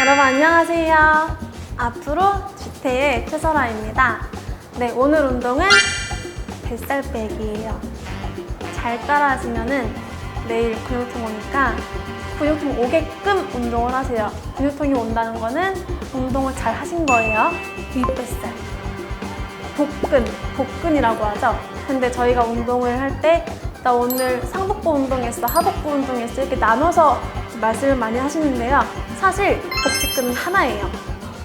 여러분 안녕하세요. 앞으로 주태의 최설아입니다. 네, 오늘 운동은 뱃살 빼기예요. 잘 따라하시면은 내일 근육통 오니까 근육통 오게끔 운동을 하세요. 근육통이 온다는 거는 운동을 잘 하신 거예요. 윗뱃살. 복근, 복근이라고 하죠. 근데 저희가 운동을 할 때 나 오늘 상복부 운동했어, 하복부 운동했어 이렇게 나눠서 말씀을 많이 하시는데요. 사실 복직근은 하나예요.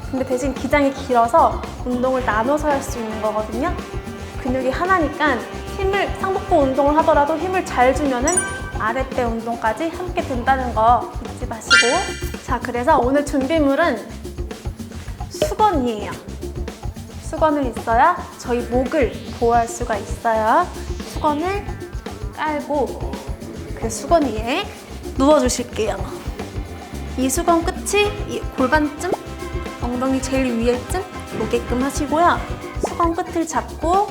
근데 대신 기장이 길어서 운동을 나눠서 할 수 있는 거거든요. 근육이 하나니까 힘을 상복부 운동을 하더라도 힘을 잘 주면은 아랫배 운동까지 함께 된다는 거 잊지 마시고 자 그래서 오늘 준비물은 수건이에요. 수건을 있어야 저희 목을 보호할 수가 있어요. 수건을 깔고 그 수건 위에 누워주실게요. 이 수건 끝이 이 골반쯤, 엉덩이 제일 위에쯤 오게끔 하시고요. 수건 끝을 잡고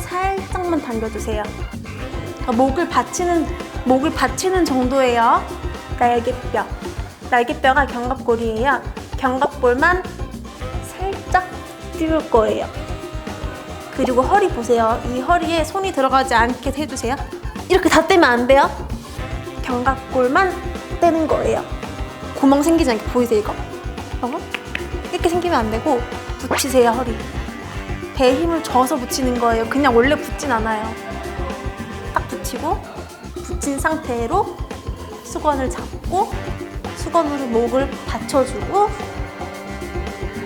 살짝만 당겨주세요. 그러니까 목을 받치는 목을 받치는 정도예요. 날개뼈. 날개뼈가 견갑골이에요. 견갑골만 살짝 띄울 거예요. 그리고 허리 보세요. 이 허리에 손이 들어가지 않게 해주세요. 이렇게 다 떼면 안 돼요. 견갑골만 떼는 거예요. 구멍 생기지 않게 보이세요 이거? 어? 이렇게 생기면 안 되고 붙이세요 허리. 배에 힘을 줘서 붙이는 거예요. 그냥 원래 붙진 않아요. 딱 붙이고 붙인 상태로 수건을 잡고 수건으로 목을 받쳐주고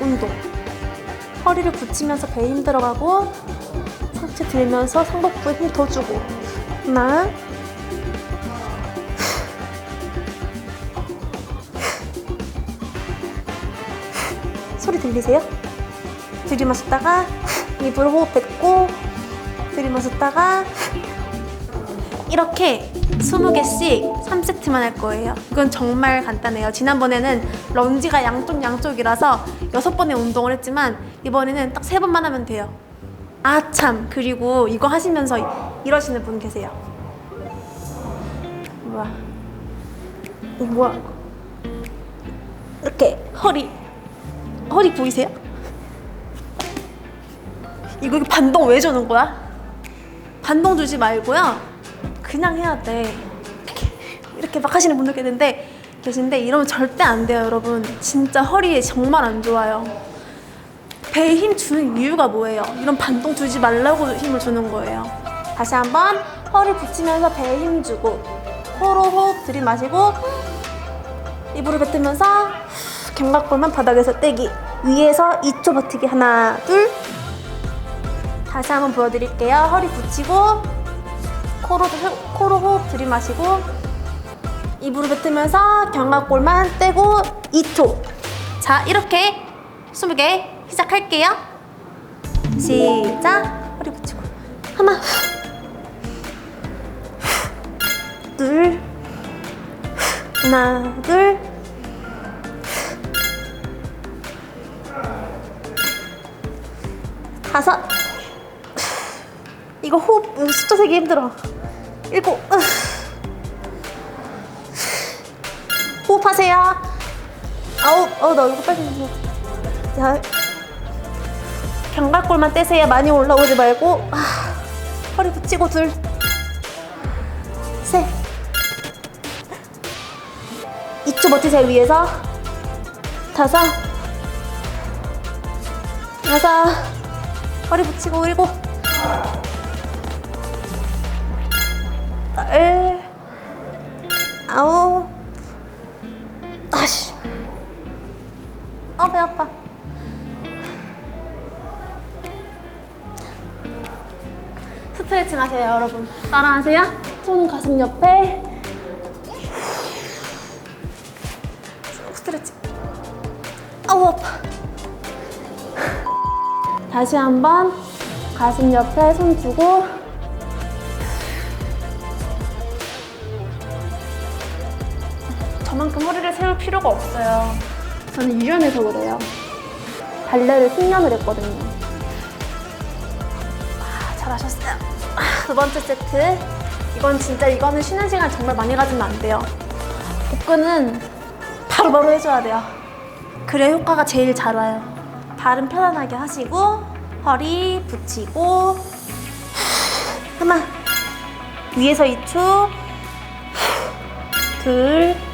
운동. 허리를 붙이면서 배에 힘 들어가고 상체 들면서 상복부에 힘 더 주고 하나 소리 들리세요? 들이마셨다가 입으로 호흡 뱉고 들이마셨다가 이렇게 20개씩 3세트만 할 거예요. 이건 정말 간단해요. 지난번에는 런지가 양쪽 양쪽이라서 6번의 운동을 했지만 이번에는 딱 3번만 하면 돼요. 아, 참. 그리고 이거 하시면서 이러시는 분 계세요. 뭐야. 이거 뭐야. 이렇게 허리, 허리 보이세요? 이거 반동 왜 주는 거야? 반동 주지 말고요. 그냥 해야 돼. 이렇게, 이렇게 막 하시는 분들 계신데, 계신데 이러면 절대 안 돼요, 여러분. 진짜 허리에 정말 안 좋아요. 배에 힘 주는 이유가 뭐예요? 이런 반동 주지 말라고 힘을 주는 거예요. 다시 한번 허리 붙이면서 배에 힘 주고 코로 호흡 들이마시고 입으로 뱉으면서 견갑골만 바닥에서 떼기 위에서 2초 버티기 하나 둘 다시 한번 보여드릴게요. 허리 붙이고 코로, 호- 코로 호흡 들이마시고 입으로 뱉으면서 견갑골만 떼고 2초 자 이렇게 20개 시작할게요. 시작. 허리 붙이고. 하나 둘. 하나 둘. 다섯. 이거 호흡 숫자 세기 힘들어 일곱 호흡하세요. 아홉. 어나 이거 빨리 자 견갑골만 떼세요. 많이 올라오지 말고. 아, 허리 붙이고 둘셋. 이쪽 버티세요 위에서. 다섯. 여섯. 허리 붙이고 일곱 열 아홉 아씨. 아배 아파. 스트레칭 하세요 여러분. 따라하세요. 손은 가슴 옆에. 스트레칭. 아우 아파. 다시 한번 가슴 옆에 손 주고 세울 필요가 없어요. 저는 유연해서 그래요. 발레를 10년을 했거든요. 아, 잘하셨어요. 아, 두 번째 세트. 이건 진짜 이거는 쉬는 시간 정말 많이 가지면 안 돼요. 복근은 바로바로 해줘야 돼요. 그래야 효과가 제일 잘 와요. 발은 편안하게 하시고 허리 붙이고 하나 위에서 2초 둘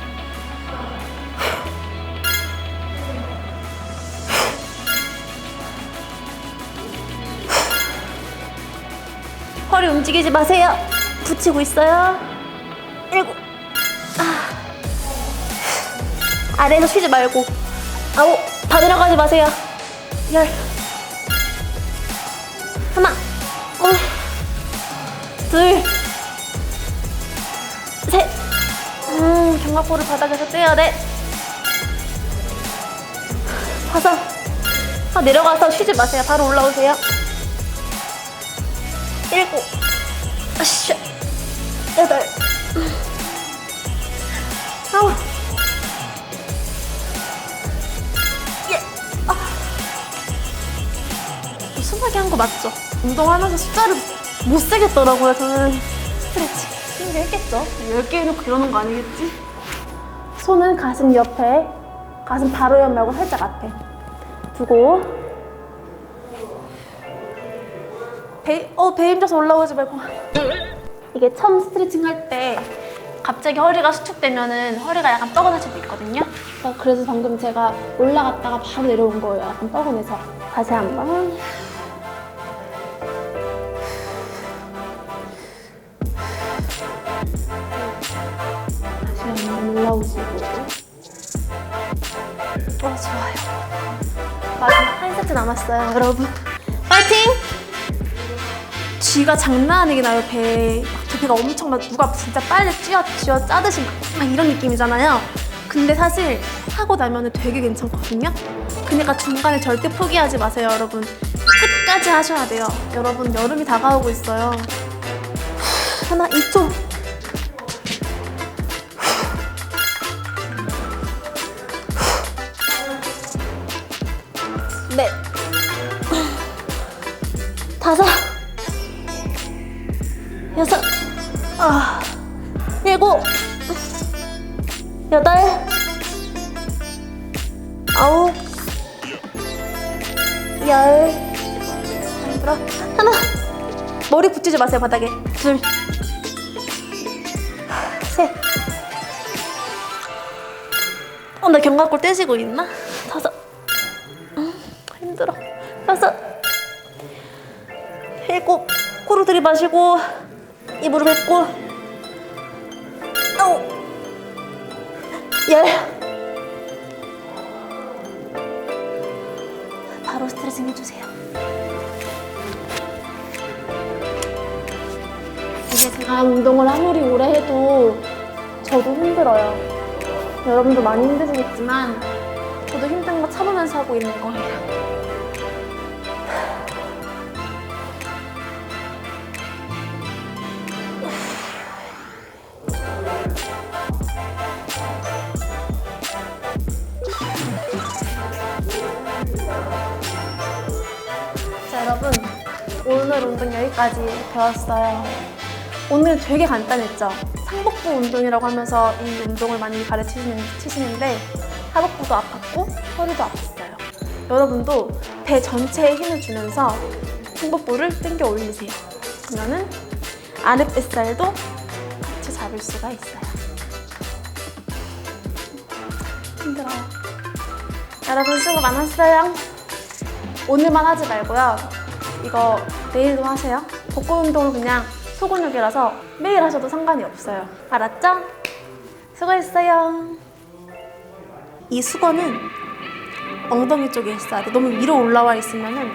허리 움직이지 마세요. 붙이고 있어요. 일곱. 아. 아래에서 쉬지 말고. 아홉. 다 내려가지 마세요. 열. 하나. 어. 둘. 셋. 음, 견갑골을 바닥에서 떼야 돼. 다섯. 아, 내려가서 쉬지 마세요. 바로 올라오세요. 일곱, 아씨, 여덟, 아홉, 예, 아. 순하게 한 거 맞죠? 운동하면서 숫자를 못 세겠더라고요, 저는. 스트레칭. 힘들게 했겠죠? 10개 해놓고 이러는 거 아니겠지? 손은 가슴 옆에, 가슴 바로 옆 말고 살짝 앞에 두고 배, 어, 배 힘줘서 올라오지 말고. 이게 처음 스트레칭 할 때 갑자기 허리가 수축되면은 허리가 약간 뻐근할 수도 있거든요. 어, 그래서 방금 제가 올라갔다가 바로 내려온 거예요. 약간 뻐근해서. 다시 한 번. 다시 한 번 올라오시고. 어, 좋아요. 마지막 한 세트 남았어요, 여러분. 파이팅! 쥐가 장난 아니게 나요 배에 저 배가 엄청 막 누가 진짜 빨리 쥐어 쥐어 짜듯이 막, 막 이런 느낌이잖아요. 근데 사실 하고 나면은 되게 괜찮거든요. 그러니까 중간에 절대 포기하지 마세요 여러분. 끝까지 하셔야 돼요. 여러분 여름이 다가오고 있어요. 하나 2초 넷 다섯 여섯, 아, 일곱, 여덟, 아홉, 열, 힘들어. 하나, 머리 붙이지 마세요, 바닥에. 둘, 셋. 어, 나 견갑골 떼지고 있나? 다섯, 음, 힘들어. 여섯, 일곱, 코로 들이마시고, 입으로 뱉고. 아홉 열. 바로 스트레칭 해주세요. 이게 제가 운동을 아무리 오래 해도 저도 힘들어요. 여러분도 많이 힘드시겠지만 저도 힘든 거 참으면서 하고 있는 거예요 오늘 운동 여기까지 배웠어요. 오늘 되게 간단했죠? 상복부 운동이라고 하면서 이 운동을 많이 가르치시는, 치시는데 하복부도 아팠고 허리도 아팠어요. 여러분도 배 전체에 힘을 주면서 상복부를 당겨 올리세요. 그러면은 아랫 뱃살도 같이 잡을 수가 있어요. 힘들어요. 여러분 수고 많았어요. 오늘만 하지 말고요. 이거 내일도 하세요. 복근 운동은 그냥 소근육이라서 매일 하셔도 상관이 없어요. 알았죠? 수고했어요. 이 수건은 엉덩이 쪽에 있어야 돼. 너무 위로 올라와 있으면은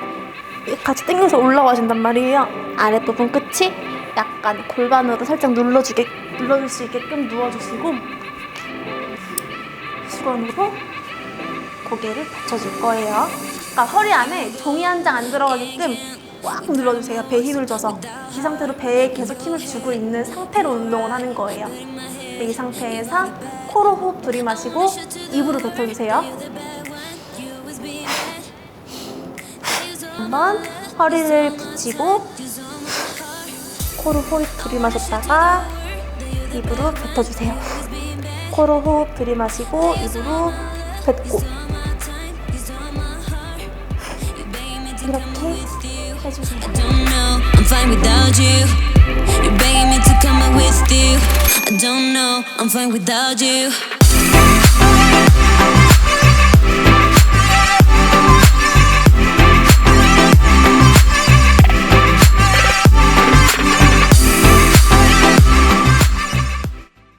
같이 당겨서 올라와준단 말이에요. 아랫부분 끝이 약간 골반으로 살짝 눌러주게 눌러줄 수 있게끔 누워주시고 수건으로 고개를 받쳐줄 거예요. 그러니까 허리 안에 종이 한 장 안 들어가게끔 꽉 눌러주세요. 배 힘을 줘서. 이 상태로 배에 계속 힘을 주고 있는 상태로 운동을 하는 거예요. 이 상태에서 코로 호흡 들이마시고 입으로 뱉어주세요. 한번 허리를 붙이고 코로 호흡 들이마셨다가 입으로 뱉어주세요. 코로 호흡 들이마시고 입으로 뱉고 I don't know, I'm fine without you. You're begging me to come out with you. I don't know, I'm fine without you.